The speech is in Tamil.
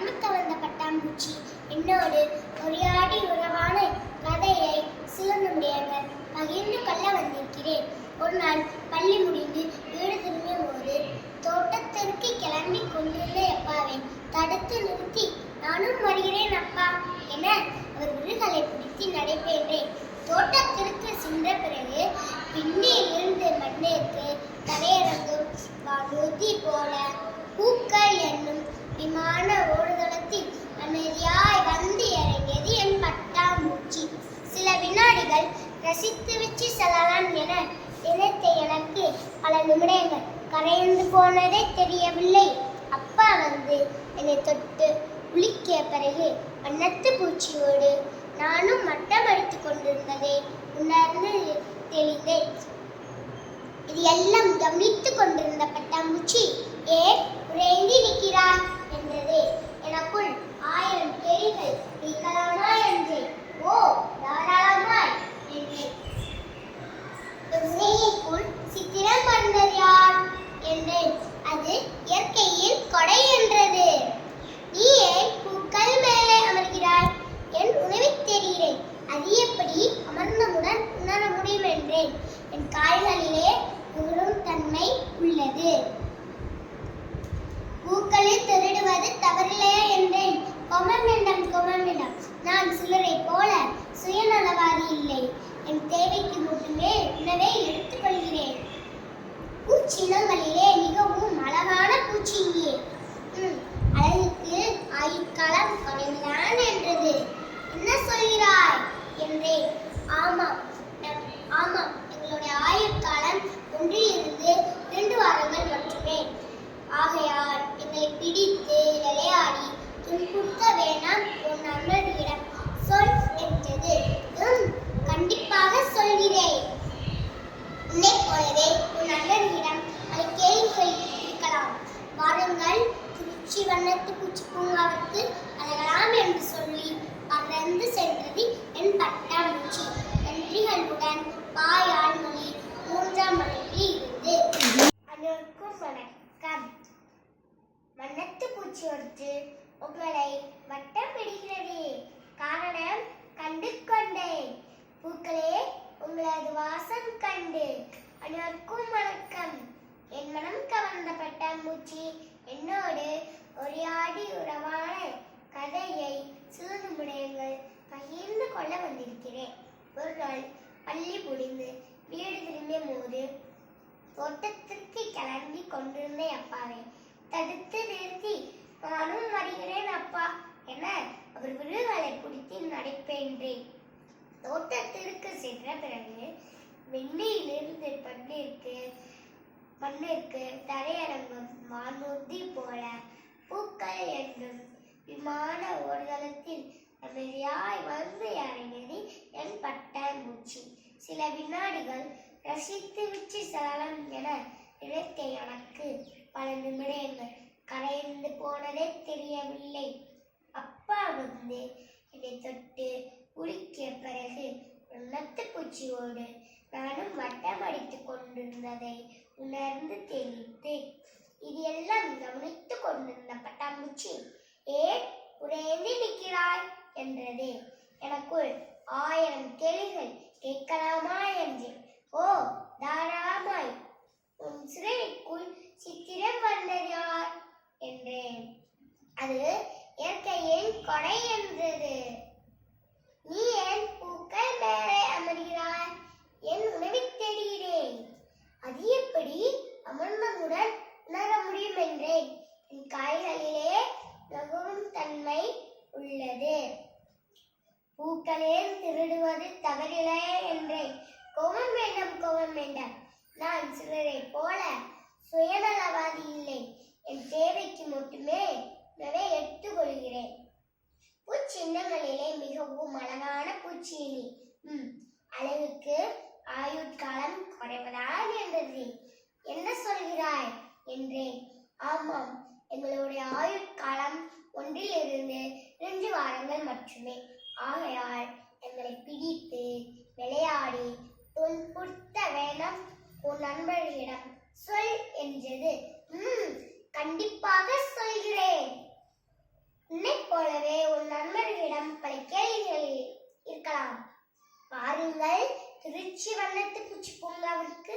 மனம் கலந்த பட்டாம்பூச்சி. என்னோடு உரையாடி உறவான கதையை சிலனுடையவர் பகிர்ந்து கொள்ள வந்திருக்கிறேன். ஒரு நாள் பள்ளி முடிந்து வீடு திரும்பிய போது தோட்டத்திற்கு கிளம்பி கொண்டிருந்த அப்பாவை தடுத்து நிறுத்தி நானும் வருகிறேன் அப்பா என அவர் விருதுகளை பிடித்து நடைபெற்றேன் தோட்டத்திற்கு சென்ற பிறகு பின்னே இருந்து மண்ணிற்கு தரையிறங்கும் போல பூக்கள் என்னும் விமான ஓடுதளத்தில் அமைதியாய் வந்து இறங்கியது என் பட்டாம்பூச்சி சில வினாடிகள் ரசித்து வச்சு செல்லலாம் என நினைத்த எனக்கு பல நிமிடங்கள். கரைந்து போனதே தெரியவில்லை. அப்பா வந்து என்னை தொட்டு குளிக்கிய பிறகு வண்ணத்து பூச்சியோடு நானும் மட்டம் அடித்துக் கொண்டிருந்ததை உணர்ந்து தெளிந்தேன். இது எல்லாம் கவனித்து கொண்டிருந்த பட்டாம்பூச்சி ஏ உறைந்து நிற்கிறாய் என்றது எனக்குள் ஆயிரம் கேள்விகள் நீக்கலாமா என்றேன் ஓ தாராளமாய் என்றேன் ஒரு சிலைக்குள் சித்திரம் வந்தது யார் என்றேன் அது இயற்கையின் கொடை என்றது நீ ஏன் பூக்கள் மேலே அமர்கிறாய் என் உணவைத் தெரிகிறேன் அது எப்படி அமர்ந்தவுடன் உணர முடியும் என்றேன் என் கால்களிலே நுகரும் தன்மை உள்ளது பூக்களில் திருடுவது தவறில்லையா என்றேன் கொமமிடம் கொமமிடம் நான் சிலரை போல சுயநலவாதி இல்லை. என் தேவைக்கு மட்டுமே உணவை எடுத்துக்கொள்கிறேன். பூச்சினங்களிலே மிகவும் அழகான பூச்சி இங்கே. அழகுக்கு ஆயுட்காலம் குறைந்தான் என்றது. என்ன சொல்கிறாய்? என்றேன். ஆமாம் ஆமாம் எங்களுடைய ஆயுட்காலம் ஒன்றிலிருந்து இரண்டு வாரங்கள் மட்டுமே. ஆகையால் எங்களை பிடித்து விளையாடி துன்புறுத்த வேணாம். உன் நண்பர்களிடம் சொல் என்றது ம் கண்டிப்பாக சொல்கிறேன் உன்னை போலவே உன் அண்ணனிடம் அதை கேள்விகள் இருக்கலாம். வாருங்கள் திருச்சி வண்ணத்து பூச்சி பூங்காவிற்கு அழகலாம் என்று சொல்லி பறந்து சென்றது என் பட்டாம்பூச்சி. நன்றிகளுடன் பாயால் மொழி மூன்றாம் மலையில் இருந்து. அனைவருக்கும் வணக்கம். வண்ணத்து பூச்சி ஒருத்து உங்களை வட்டம் பிடிக்கிறது காரணம் கண்டு கொண்டேன் பூக்களே உங்களது வாசம் கண்டு அனைவருக்கும் வணக்கம். என் மனம் கவர்ந்த பட்டாம்பூச்சி என்னோடு உரையாடி உறவான கதையை சிறு முனையங்கள். பகிர்ந்து கொள்ள வந்திருக்கிறேன். ஒரு நாள் பள்ளி முடிந்து வீடு திரும்பிய போது தோட்டத்திற்கு கிளம்பி கொண்டிருந்த அப்பாவை தடுத்து நிறுத்தி நானும் வருகிறேன் அப்பா என அவர் விருதுகளை பிடித்து நடைபெற்றேன் தோட்டத்திற்கு சென்ற பிறகு வெண்ணையிலிருந்து பண்ணிற்கு மண்ணிற்கு தரையிறங்கும் வானூர்தி போல பூக்கள் என்னும் விமான ஓர்தளத்தில் அமைதியாய் வந்து இறங்கியது என் பட்டாம்பூச்சி சில வினாடிகள் ரசித்து விச்சு செல்லலாம் என நினைத்த எனக்கு பல நிமிடங்கள் கரைந்து போனதே தெரியவில்லை. அப்பா வந்து என்னை தொட்டு குளிக்கிய பிறகு நத்து குச்சியோடு நானும் வட்டம் அடித்துக் கொண்டிருந்ததை உணர்ந்து தெரிவித்து இது எல்லாம் கவனித்துக் கொண்டிருந்த பட்டாம்பூச்சி ஏன் உறைந்து நிற்கிறாய்? என்றது. எனக்குள் ஆயிரம் கேள்விகள் கேட்கலாமா? என்றேன். ஓ தாராளமாய். உன் சிறைக்குள் சித்திரம் வந்தது யார்? என்றேன். அது இயற்கையின் கொடை என்றது. நீ ஏன் பூக்கள் மேலே அமர்கிறாய். என் உணவை தேடுகிறேன். அது எப்படி அமர்ந்தவுடன் உணர முடியும் என்றேன். என் காய்களிலே நகரும் தன்மை உள்ளது. பூக்களே திருடுவது தவறில்லை என்றேன். கோபம் வேண்டாம் கோபம் வேண்டாம். நான் சிலரை போல சுயநலவாதி இல்லை. என் தேவைக்கு மட்டுமே நிறைய எடுத்துக்கொள்கிறேன் பூச்சின்னங்களிலே மிகவும் அழகான பூச்சியினி ம் அழகுக்கு ஆயுட்காலம் குறைவதான் என்றது. என்ன சொல்கிறாய்? என்றேன். ஆமாம் எங்களுடைய ஆயுட்காலம் ஒன்றில் இருந்து இரண்டு வாரங்கள் மட்டுமே. ஆகையால் எங்களை பிடித்து விளையாடி துன்புறுத்த வேணாம் உன் நண்பர்களிடம் சொல் என்றது ம் கண்டிப்பாக சொல்கிறேன் திருச்சி வண்ணத்து பூச்சி பூங்காவிற்கு